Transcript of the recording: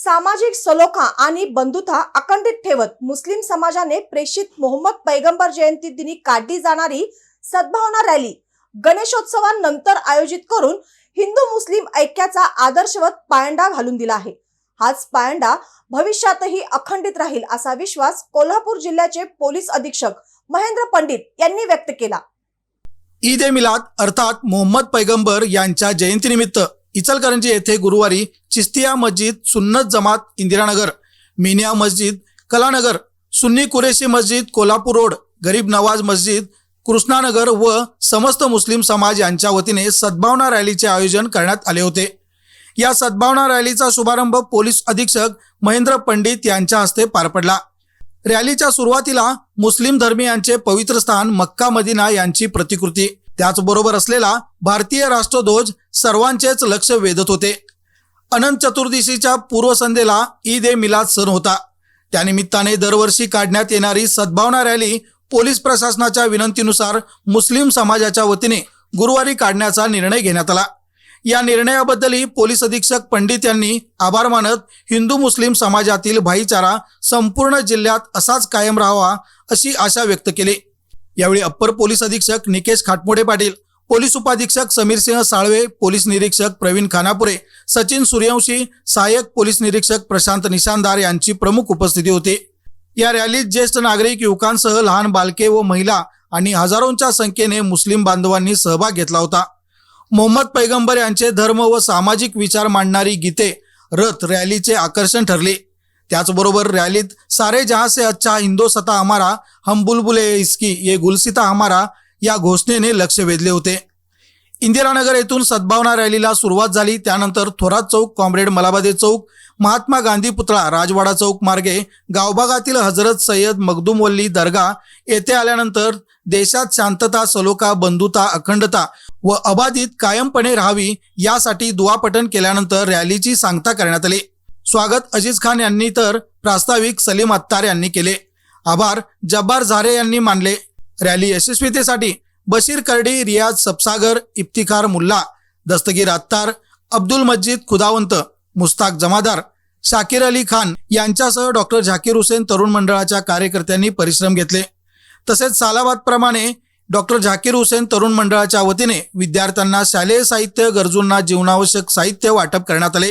सामाजिक सलोखा आणि बंधुता अखंडित ठेवत मुस्लिम समाजाने प्रेषित मोहम्मद पैगंबर जयंती दिनी काढली जाणारी सद्भावना रॅली गणेशोत्सवानंतर आयोजित करून हिंदू मुस्लिम ऐक्याचा आदर्शवत पायंडा घालून दिला आहे. हाच पायंडा भविष्यातही अखंडित राहील असा विश्वास कोल्हापूर जिल्ह्याचे पोलीस अधीक्षक महेंद्र पंडित यांनी व्यक्त केला. ईद ए मिलाद अर्थात मोहम्मद पैगंबर यांच्या जयंतीनिमित्त इचलकरंजी येथे गुरुवारी चिस्तिया मस्जिद सुन्नत जमात इंदिरानगर मिनिया मस्जिद कलानगर सुन्नी कुरेशी मस्जिद कोल्हापूर रोड गरीब नवाज मस्जिद कृष्णानगर व समस्त मुस्लिम समाज यांच्या वतीने सद्भावना रॅलीचे आयोजन करण्यात आले होते. या सद्भावना रॅलीचा शुभारंभ पोलीस अधीक्षक महेंद्र पंडित यांच्या हस्ते पार पडला. रॅलीच्या सुरुवातीला मुस्लिम धर्मीयांचे पवित्र स्थान मक्का मदिना यांची प्रतिकृती. त्याचबरोबर असलेला भारतीय राष्ट्रध्वज सर्वांचेच लक्ष वेधत होते. अनंत चतुर्दशीच्या पूर्वसंध्येला ईद ए मिलाद सण होता. त्यानिमित्ताने दरवर्षी काढण्यात येणारी सद्भावना रॅली पोलीस प्रशासनाच्या विनंतीनुसार मुस्लिम समाजाच्या वतीने गुरुवारी काढण्याचा निर्णय घेण्यात आला. या निर्णयाबद्दलही पोलीस अधीक्षक पंडित यांनी आभार मानत हिंदू मुस्लिम समाजातील भाईचारा संपूर्ण जिल्ह्यात असाच कायम राहावा अशी आशा व्यक्त केली. यावेळी अप्पर पोलीस अधीक्षक निकेश खाटमोडे पाटील पोलीस उपाधीक्षक समीरसिंह साळवे पोलीस निरीक्षक प्रवीण खानापुरे सचिन सूर्यवंशी सहाय्यक पोलीस निरीक्षक प्रशांत निशानदार यांची प्रमुख उपस्थिती होती. या रॅलीत ज्येष्ठ नागरिक युवकांसह लहान बालके व महिला आणि हजारोंच्या संख्येने मुस्लिम बांधवांनी सहभाग घेतला होता. मोहम्मद पैगंबर यांचे धर्म व सामाजिक विचार मांडणारी गीते रथ रॅलीचे आकर्षण ठरले. त्याचबरोबर रॅलीत सारे जहां से अच्छा हिंदोसता हमारा हम बुलबुले इसकी ये गुलसिता हमारा या घोषणेने लक्ष वेधले होते. इंदिरानगर येथून सद्भावना रॅलीला सुरुवात झाली. त्यानंतर थोरात चौक कॉम्रेड मलाबादे चौक महात्मा गांधी पुतळा राजवाडा चौक मार्गे गावभागातील हजरत सय्यद मगदुमवल्ली दर्गा येथे आल्यानंतर देशात शांतता सलोखा बंधुता अखंडता व अबाधित कायमपणे राहावी यासाठी दुआपठण केल्यानंतर रॅलीची सांगता करण्यात आली. स्वागत अजीज खान यांनी तर प्रास्ताविक सलीम अत्तार यांनी केले. आभार जब्बार झारे यांनी मानले. रॅली यशस्वीतेसाठी बशीर करडी रियाज सपसागर इफ्तिखार मुल्ला दस्तगीर अत्तार अब्दुल मस्जिद खुदावंत मुस्ताक जमादार शाकीर अली खान यांच्यासह डॉक्टर झाकीर हुसेन तरुण मंडळाच्या कार्यकर्त्यांनी परिश्रम घेतले. तसेच सालाबादप्रमाणे डॉक्टर झाकीर हुसेन तरुण मंडळाच्या वतीने विद्यार्थ्यांना शालेय साहित्य गरजूंना जीवनावश्यक साहित्य वाटप करण्यात आले.